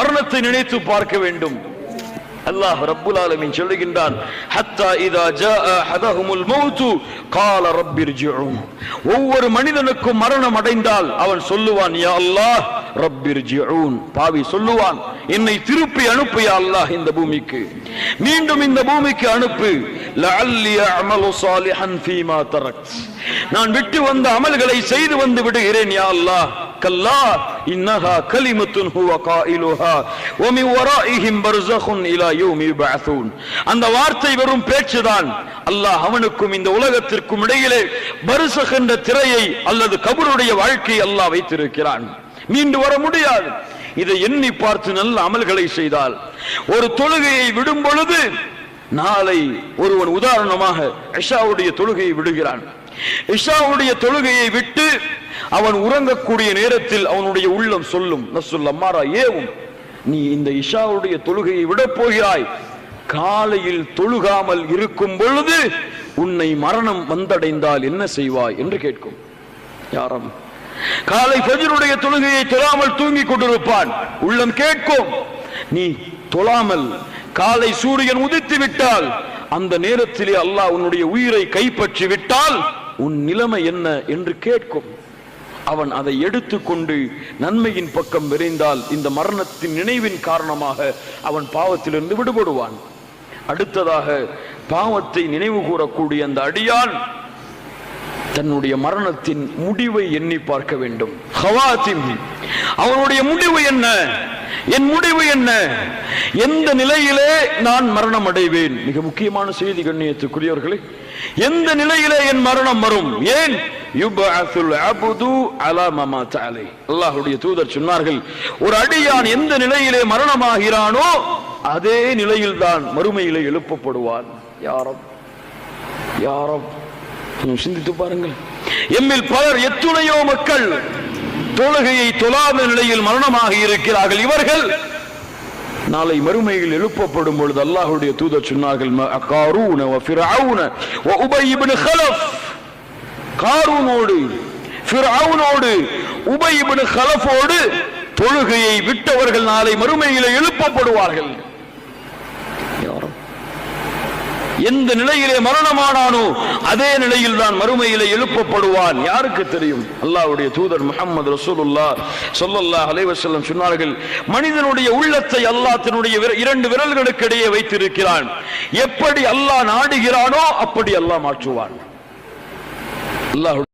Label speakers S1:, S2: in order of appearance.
S1: மரணத்தை நினைத்து பார்க்க வேண்டும். அல்லாஹ் ரப்புல் ஆலமின் சொல்லுகின்றான் ஹத்தா இதா ஜாஅ அஹதஹுமுல் மௌத்து கால ரப்பிர்ஜிஊன் ஒவ்வொரு மனிதனுக்கும் மரணம் அடைந்தால் அவன் சொல்லுவான் யா அல்லாஹ் ரப்பிர்ஜிஊன் பாவி சொல்லுவான் என்னை திருப்பி அனுப்பு யா அல்லாஹ் இந்த பூமிக்கு. மீண்டும் இந்த பூமிக்கு அனுப்பு லஅல்லி அமலு சாலிஹன் ஃபீமா தரக்த் நான் விட்டு வந்த அமல்களை செய்து வந்து விடுகிறேன் யா அல்லாஹ். கல்லா இன்னஹா கலிமத்துன் ஹுவ காயிலுஹா வமின் வராஇஹிம் பர்ஸഖுன் இலா யௌமி யுபஅஸூன் அந்த வார்த்தை வெறும் பேச்சுதான். அல்லாஹ் அவனுக்கும் இந்த உலகத்திற்கும் இடையிலே பர்ஸഖ் என்ற திரையை அல்லது கபருடைய வாழ்க்கையை அல்லாஹ் வைத்திருக்கிறான். மீண்டு வர முடியாது. இதை எண்ணி பார்த்து நல்ல அமல்களை செய்தால். ஒரு தொழுகையை விடும் பொழுது நாளை ஒருவன் உதாரணமாக இஷாவுடைய தொழுகையை விடுகிறான். இஷாவுடைய தொழுகையை விட்டு அவன் உறங்கக்கூடிய நேரத்தில் அவனுடைய உள்ளம் சொல்லும் நசுல் அம்மாரா ஏவும் நீ இந்த இஷாவுடைய தொழுகையை விடப் போகிறாய். காலையில் தொழுகாமல் இருக்கும் பொழுது உன்னை மரணம் வந்தடைந்தால் என்ன செய்வாய்? என்று கேட்கும். யாரம்? காலை பஜருடைய தொழுகையை தொழாமல் தூங்கிக் கொண்டிருப்பான். உள்ளம் கேட்கும். நீ தொழாமல் காலை சூரியன் உதித்து விட்டால் அந்த நேரத்திலே அல்லாஹ் உன்னுடைய உயிரை கைப்பற்றி விட்டால் உன் நிலைமை என்ன? என்று கேட்கும். அவன் அதை எடுத்துக்கொண்டு நன்மையின் பக்கம் விரைந்தால் இந்த மரணத்தின் நினைவின் காரணமாக அவன் பாவத்திலிருந்து விடுபடுவான். அடுத்ததாக பாவத்தை நினைவு கூறக்கூடிய அந்த அடியான் தன்னுடைய மரணத்தின் முடிவை எண்ணி பார்க்க வேண்டும். ஹவாத்திம். அவனுடைய முடிவு என்ன? என் முடிவு என்ன? எந்த நிலையிலே நான் மரணம் அடைவேன்? மிக முக்கியமான செய்தி கண்ணியத்துக்குரியவர்களே எந்த நிலையிலே என் மரணம் வரும்? ஏன்? அல்லாஹுடைய அலா அலை. தூதர் சொன்னார்கள் ஒரு அடியான் எந்த நிலையிலே மரணமாகிறானோ அதே நிலையில் தான் மறுமையிலே எழுப்பப்படுவான். யாரம் யாரம் சிந்தித்து பாருங்கள். எம்மில் பலர் எத்துணையோ மக்கள் தொழுகையை தொழாத நிலையில் மரணமாக இருக்கிறார்கள் இவர்கள். நாளை மறுமையில் எழுப்பப்படும் பொழுது அல்லாஹுடைய தூதர் சொன்னார்கள் காரூன வ வ உபை இப்னு கலஃப் காரூனோடு ஃபிர்அவுனோடு உபை இப்னு கலஃபோடு தொழுகையை விட்டவர்கள் நாளை மறுமையில் எழுப்பப்படுவார்கள் யாரும் எந்த நிலையிலே மரணமானானோ அதே நிலையில் தான் மறுமையிலே எழுப்பப்படுவான். யாருக்கு தெரியும்? அல்லாவுடைய தூதர் முகமது ரசூலுல்லா சொல்லல்லா அலைவசல்லம் சொன்னார்கள் மனிதனுடைய உள்ளத்தை அல்லாஹ் தன்னுடைய இரண்டு விரல்களுக்கு இடையே வைத்திருக்கிறான். எப்படி அல்லாஹ் நாடுகிறானோ அப்படி அல்லாஹ் மாற்றுவான். அல்லாஹ்